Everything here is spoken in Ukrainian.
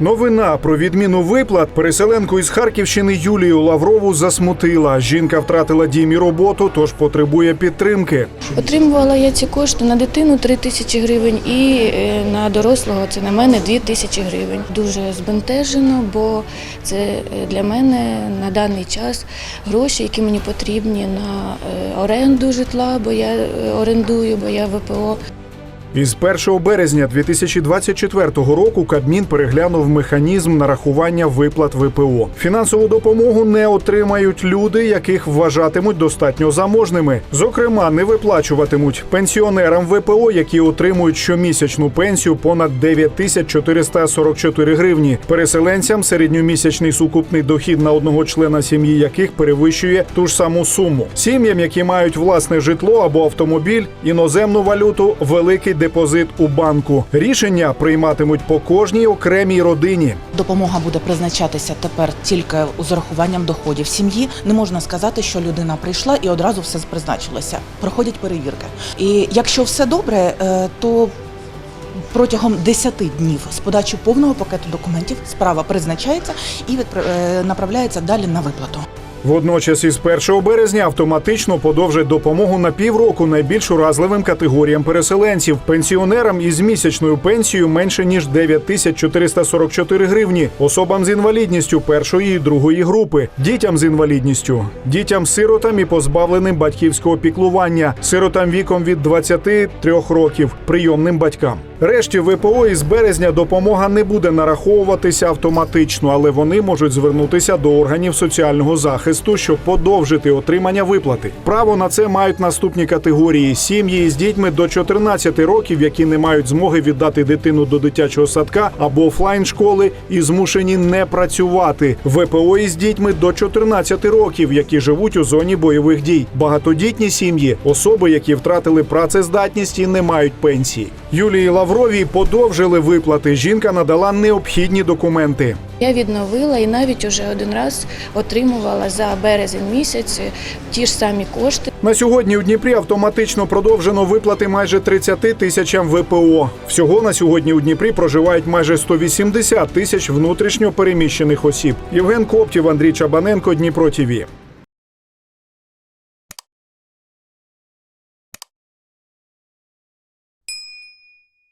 Новина про відміну виплат переселенку із Харківщини Юлію Лаврову засмутила. Жінка втратила дім і роботу, тож потребує підтримки. Отримувала я ці кошти на дитину 3 тисячі гривень і е, на дорослого це на мене 2 тисячі гривень. Дуже збентежено, бо це е, для мене на даний час гроші, які мені потрібні на е, оренду житла, бо я орендую, бо я ВПО. Із 1 березня 2024 року Кабмін переглянув механізм нарахування виплат ВПО. Фінансову допомогу не отримають люди, яких вважатимуть достатньо заможними. Зокрема, не виплачуватимуть пенсіонерам ВПО, які отримують щомісячну пенсію понад 9444 гривні. Переселенцям середньомісячний сукупний дохід на одного члена сім'ї, яких перевищує ту ж саму суму. Сім'ям, які мають власне житло або автомобіль, іноземну валюту, великий депозит у банку. Рішення прийматимуть по кожній окремій родині. Допомога буде призначатися тепер тільки з урахуванням доходів сім'ї. Не можна сказати, що людина прийшла і одразу все призначилося. Проходять перевірки. І якщо все добре, е, то протягом 10 днів з подачі повного пакету документів справа призначається і е, направляється далі на виплату. Водночас із 1 березня автоматично подовжать допомогу на півроку найбільш уразливим категоріям переселенців, пенсіонерам із місячною пенсією менше ніж 9444 гривні, особам з інвалідністю першої і другої групи, дітям з інвалідністю, дітям сиротам і позбавленим батьківського піклування, сиротам віком від 23 років, прийомним батькам. Решті ВПО із березня допомога не буде нараховуватися автоматично, але вони можуть звернутися до органів соціального захисту, щоб подовжити отримання виплати. Право на це мають наступні категорії: сім'ї з дітьми до 14 років, які не мають змоги віддати дитину до дитячого садка або офлайн школи і змушені не працювати. ВПО із дітьми до 14 років, які живуть у зоні бойових дій. Багатодітні сім'ї, особи, які втратили працездатність і не мають пенсії. Юлії Лавровій подовжили виплати. Жінка надала необхідні документи. Я відновила і навіть уже один раз отримувала за березень місяць ті ж самі кошти. На сьогодні у Дніпрі автоматично продовжено виплати майже 30 тисячам ВПО. Всього на сьогодні у Дніпрі проживають майже 180 тисяч внутрішньо переміщених осіб. Євген Коптів, Андрій Чабаненко, Дніпро ТІВІ.